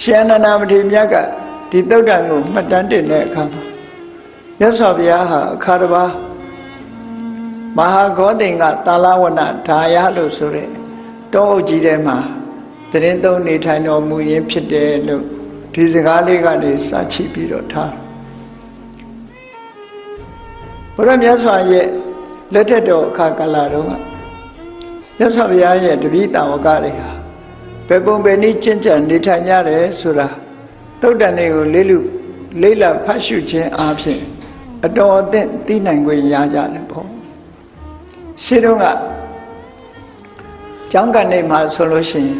ရှင်အနန္ဒမထေရမြတ်ကဒီသုတ်တံကိုမှတ်တမ်းတင်တဲ့အခါမှာမြတ်စွာဘုရားဟာအခါတစ်ပါးမဟာဂေါတိန်ကတာလဝနဒါယလို့ဆိုတဲ့တောအုပ်ကြီးထဲမှာတရင်သုံးနေထိုင်တော်မူရင်းဖြစ်တယ်လို့ဒီစကားလေးကနေစချိပြီးတော့ထားဘုရားမြတ်စွာရဲ့လက်ထက်တော်အခါကာလတုန်းကမြတ်စွာဘုရားရဲ့တပည့်တော်ကတွေဟာ ဘယ်ပုံပဲနည်းကျင့်ကြံနေထိုင်ကြတယ်ဆိုတာသုတ်တန်တွေကိုလေးလူလေးလာဖတ်ရှုခြင်းအပြင်အတော်အသင့်သိနိုင်ခွင့်ရကြတယ်ပေါ့ရှင်းတော့ကကျောင်းကနေမှာဆိုလို့ရှိရင်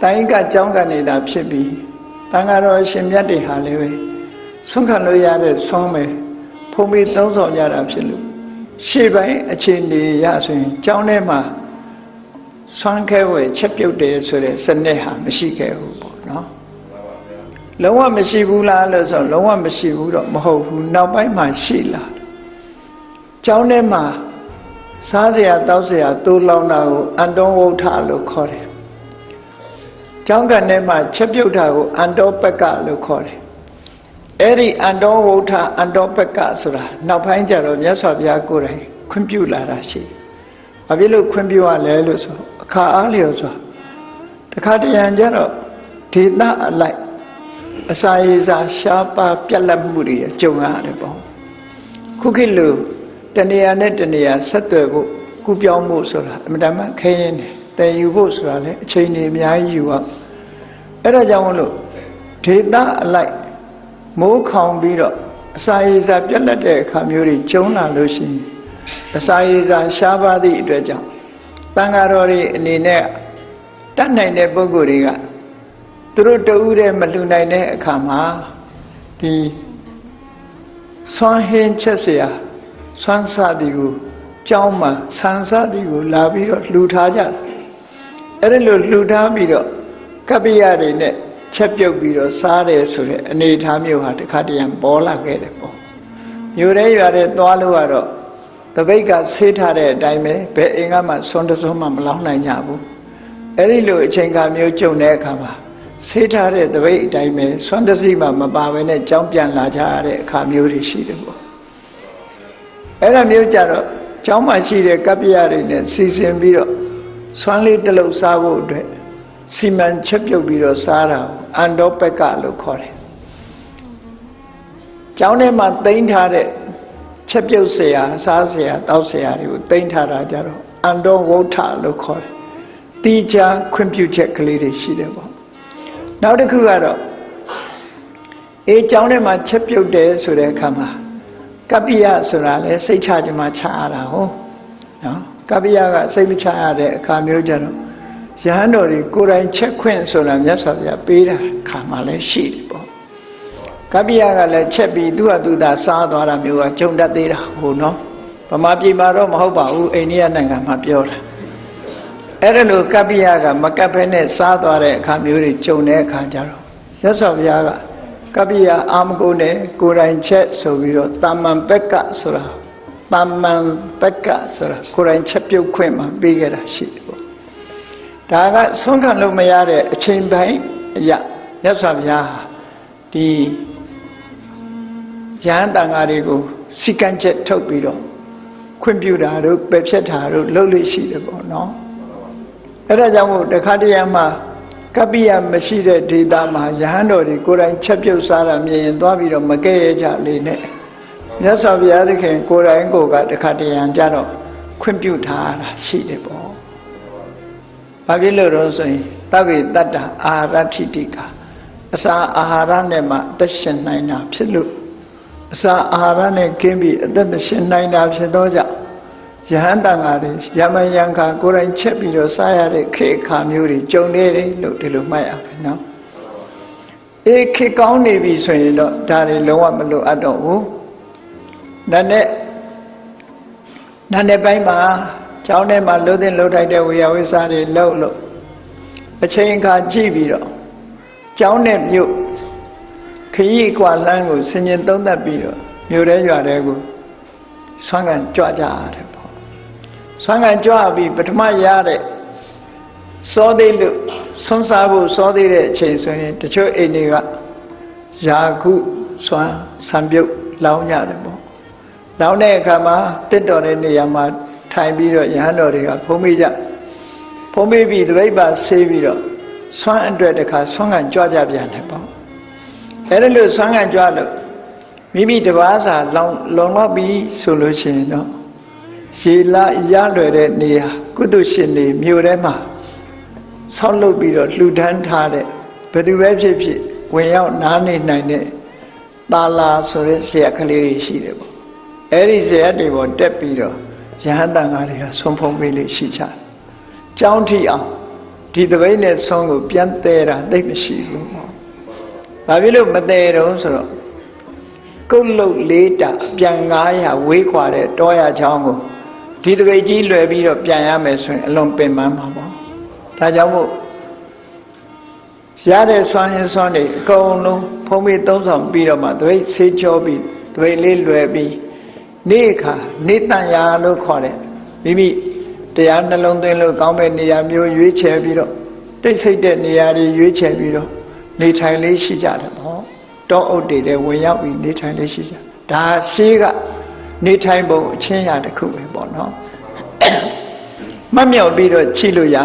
တိုင်းကကျောင်းကနေသာဖြစ်ပြီးတန်ဃာတော်ရှင်မြတ်တွေဟာလည်းပဲဆုံးခံလို့ရတဲ့ဆုံးမယ်ဖုံပြီးသုံးဆောင်ကြတာဖြစ်လို့ရှေ့ပိုင်းအခြေအနေရဆိုရင်ကျောင်းထဲမှာ ဆွမ်းခဲဝဲချက်ပြုတ်တယ်ဆိုတဲ့စနစ်ဟာမရှိခဲ့ဘူးပေါ့နော်လုံးဝမရှိဘူးလားလို့ဆိုတော့လုံးဝမရှိဘူးတော့မဟုတ်ဘူးနောက်ပိုင်းမှာရှိလာကျောင်းထဲမှာစားစရာတောက်စရာတိုးလောင်းတာကိုအန်တောဝုထလို့ခေါ်တယ်ကျောင်းကန်ထဲမှာချက်ပြုတ်တာကိုအန်တောပက်ကလို့ခေါ်တယ်အဲ့ဒီအန်တောဝုထအန်တောပက်ကဆိုတာနောက်ပိုင်းကျတော့မြတ်စွာဘုရားကိုယ်တိုင်ခွင့်ပြုလာတာရှိတယ်။ ဘာဖြစ်လို့ခွင့်ပြုရလဲလို့ဆိုအခါအားလျော်စွာတခါတရံကျတော့ဒေသအလိုက်အစာရေစာရှားပါပြက်လက်မှုတွေကြုံရတယ်ပေါ့။ခုခေတ်လိုတနေရာနဲ့တနေရာဆက်သွယ်ဖို့ကူပြောင်းဖို့ဆိုတာအမှန်တမ်းခဲရင်တယ်။တည်ယူဖို့ဆိုတာလည်းအချိန်ကြီးအများကြီးယူရ။အဲ့ဒါကြောင့်မလို့ဒေသအလိုက်မိုးခေါင်ပြီးတော့အစာရေစာပြက်လက်တဲ့အခါမျိုးတွေကျုံလာလို့ရှိရင် အစာရေစာရှားပါသည့်အတွက်ကြောင့်တန်ဃာတော်တွေအနေနဲ့တတ်နိုင်တဲ့ပုဂ္ဂိုလ်တွေကသူတို့တဦးတည်းမလှူနိုင်တဲ့အခါမှာဒီဆွမ်းဟင်းချက်เสียဆွမ်းစသည်ကိုကြောင်းမှာဆန်စသည်ကိုလာပြီးတော့လှူထားကြတယ်အဲ့ဒီလိုလှူထားပြီးတော့ကပ္ပိယတွေနဲ့ချက်ပြုတ်ပြီးတော့စားတယ်ဆိုတဲ့အနေအထားမျိုးဟာတခါတရံပေါ်လာခဲ့တယ်ပေါ့မြို့ရဲရွာတဲ့သွားလို့ကတော့ တပိတ်ကဆေးထားတဲ့အတိုင်းပဲဘယ်အိမ်ကမှဆွန်းတစွန်းမှမလောင်းနိုင်ကြဘူးအဲ့ဒီလိုအချိန်ခါမျိုးကြုံတဲ့အခါမှာဆေးထားတဲ့တပိတ်အတိုင်းပဲဆွန်းတစီမှမပါဘဲနဲ့ကြောင်းပြန်လာကြရတဲ့အခါမျိုးတွေရှိတယ်ပေါ့အဲ့ဒါမျိုးကြတော့ကျောင်းမှာရှိတဲ့ကပ္ပိယတွေနဲ့စီစဉ်ပြီးတော့ဆွမ်းလေးတစ်လုံးစားဖို့အတွက်စီမံချက်ပြုတ်ပြီးတော့စားတာအန်တောပက်ကလို့ခေါ်တယ်။ကျောင်းထဲမှာတိမ့်ထားတဲ့ ချက်ပြုတ်เสียစားเสียတောက်เสียတွေကိုတိမ့်ထားတာကြတော့အန်တောဝုထလို့ခေါ်တယ်။တီချာခွင့်ပြုချက်ကလေးတွေရှိတယ်ပေါ့။နောက်တစ်ခုကတော့အေးကျောင်းထဲမှာချက်ပြုတ်တယ်ဆိုတဲ့အခါမှာကပ္ပိယဆိုတာလဲစိတ်ချကြမှာချရတာဟုတ်နော်ကပ္ပိယကစိတ်မချရတဲ့အခါမျိုးကြတော့ရဟန်းတော်တွေကိုယ်တိုင်ချက်ခွင့်ဆိုတာမြတ်စွာဘုရားပေးတာခါမှလည်းရှိတယ်ပေါ့ ကပ္ပိယကလည်းချက်ပြီးသူ့ဟာသူသာစားသွားတာမျိုးကကြုံတတ်သေးတာဟိုနော်ဗမာပြည်မှာတော့မဟုတ်ပါဘူးအိန္ဒိယနိုင်ငံမှာပြောတာအဲ့ဒါလိုကပ္ပိယကမကပ်ဖဲနဲ့စားသွားတဲ့အခါမျိုးတွေကြုံတဲ့အခါကျတော့မြတ်စွာဘုရားကကပ္ပိယအာမကိုနဲ့ကိုယ်တိုင်ချက်ဆိုပြီးတော့တာမန်ပက်ကဆိုတာတာမန်ပက်ကဆိုတာကိုယ်တိုင်ချက်ပြုတ်ခွင့်မှာပေးခဲ့တာရှိတယ်ပေါ့ဒါကဆုံးခံလို့မရတဲ့အချိန်ပိုင်းအရာမြတ်စွာဘုရားဟာဒီ ရဟန်းတန်ဃာတွေကိုစီကံချက်ထုတ်ပြီးတော့ခွင့်ပြုတာတို့ပယ်ဖြတ်တာတို့လုပ်လို့ရှိတယ်ပေါ့နော်အဲ့ဒါကြောင့်မို့တခါတရံမှာကပ္ပိယမရှိတဲ့ဒေသမှာရဟန်းတော်တွေကိုယ်တိုင်ချက်ပြုတ်စားတာမြင်ရင်သွားပြီးတော့မကဲရကြလေနဲ့မြတ်စွာဘုရားသခင်ကိုယ်တိုင်ကိုယ်ကတခါတရံကြတော့ခွင့်ပြုထားတာရှိတယ်ပေါ့ဘာဖြစ်လို့တော့ဆိုရင်တဗ္ဗေတတ္တအာဟာရထိတိကအစာအာဟာရနဲ့မှအသက်ရှင်နိုင်တာဖြစ်လို့ အစာအာဟာရနဲ့ကင်းပြီးအသက်မရှင်နိုင်တာဖြစ်သောကြောင့်ယဟန်တန်ဃာတွေယမယံခါကိုယ်တိုင်ချက်ပြီးတော့စားရတဲ့ခေခါမျိုးတွေကြုံနေတယ်လို့ဒီလိုမှတ်ရမယ်နော်အေးခေကောင်းနေပြီဆိုရင်တော့ဒါတွေလုံးဝမလိုအပ်တော့ဘူးဒါနဲ့နာနဲ့ပိုင်းမှာကျောင်းထဲမှာလှုပ်တဲ့လှုပ်ထိုက်တဲ့ဝေယဝိစာတွေလှုပ်လို့အချိန်အခါကြည့်ပြီးတော့ကျောင်းနဲ့မြို့ခ ရီးကွာလမ်းကိုဆင်ញင်သုံးသပ်ပြီးတော့မြို့ထဲရွာထဲကိုဆွမ်းကန်ကြွကြရတယ်ပေါ့ဆွမ်းကန်ကြွပြီးပထမရတဲ့စောသေးလို့ဆွန်းစားဖို့စောသေးတဲ့အချိန်ဆိုရင်တချို့အိမ်တွေကယာခုစွမ်းဆံပြုတ်လောင်းကြတယ်ပေါ့လောင်းတဲ့အခါမှာတစ်တော်တဲ့နေရာမှာထိုင်ပြီးတော့ရဟန်းတော်တွေကဖုံးမိကြဖုံးမိပြီးတပိတ်ပါဆေးပြီးတော့ဆွမ်းအတွက်တခါဆွမ်းကန်ကြွကြပြန်တယ်ပေါ့ အဲ့ဒါလို့ဆွမ်းကန်ကြွလို့မိမိတပားစာလောင်လုံတော့ပြီးဆိုလို့ရှိရင်တော့ရေလာရလွယ်တဲ့နေရာကုသရှင်နေမြို့ထဲမှာဆောက်လုပ်ပြီးတော့လှူဒန်းထားတဲ့ဘယ်သူပဲဖြစ်ဖြစ်ဝင်ရောက်နားနေနိုင်တဲ့တာလာဆိုတဲ့ဆရာကလေးတွေရှိတယ်ပေါ့အဲ့ဒီဆရာတွေပေါ်တက်ပြီးတော့ရဟန်းတန်ဃာတွေကဆုံးဖုံးပေးလို့ရှိကြတယ်။ကြောင်းထီအောင်ဒီတပိတ်နဲ့ဆုံးကိုပြန်သေးတာသိပ်မရှိဘူးပေါ့။ ဘာဖြစ်လို့မသေးတော့ဆိုတော့ကုတ်လုတ်လေးတာပြန်900ဝေးခွာတဲ့တောရချောင်းကိုဒီတပိတ်ကြီးလွယ်ပြီးတော့ပြန်ရမယ်ဆိုရင်အလွန်ပင်ပန်းမှာပေါ့။ဒါကြောင့်မို့ရတဲ့ဆွမ်းရင်ဆွမ်းနေအကုန်လုံးဖုံးမေးသုံးဆောင်ပြီးတော့မှတပိတ်ဆေးကြောပြီးတပိတ်လေးလွယ်ပြီးနေ့အခါနေတန်ရာလို့ခေါ်တဲ့မိမိတရားနှလုံးသွင်းလို့ကောင်းတဲ့နေရာမျိုးရွေးချယ်ပြီးတော့တိတ်ဆိတ်တဲ့နေရာတွေရွေးချယ်ပြီးတော့ နေထိုင်လေးရှိကြတယ်ပေါ့တောအုပ်တွေလည်းဝင်ရောက်ပြီးနေထိုင်လေးရှိကြဒါရှိကနေထိုင်ပုံအချင်းရာတစ်ခုပဲပေါ့နော်မတ်မြောက်ပြီးတော့ချိလို့ရ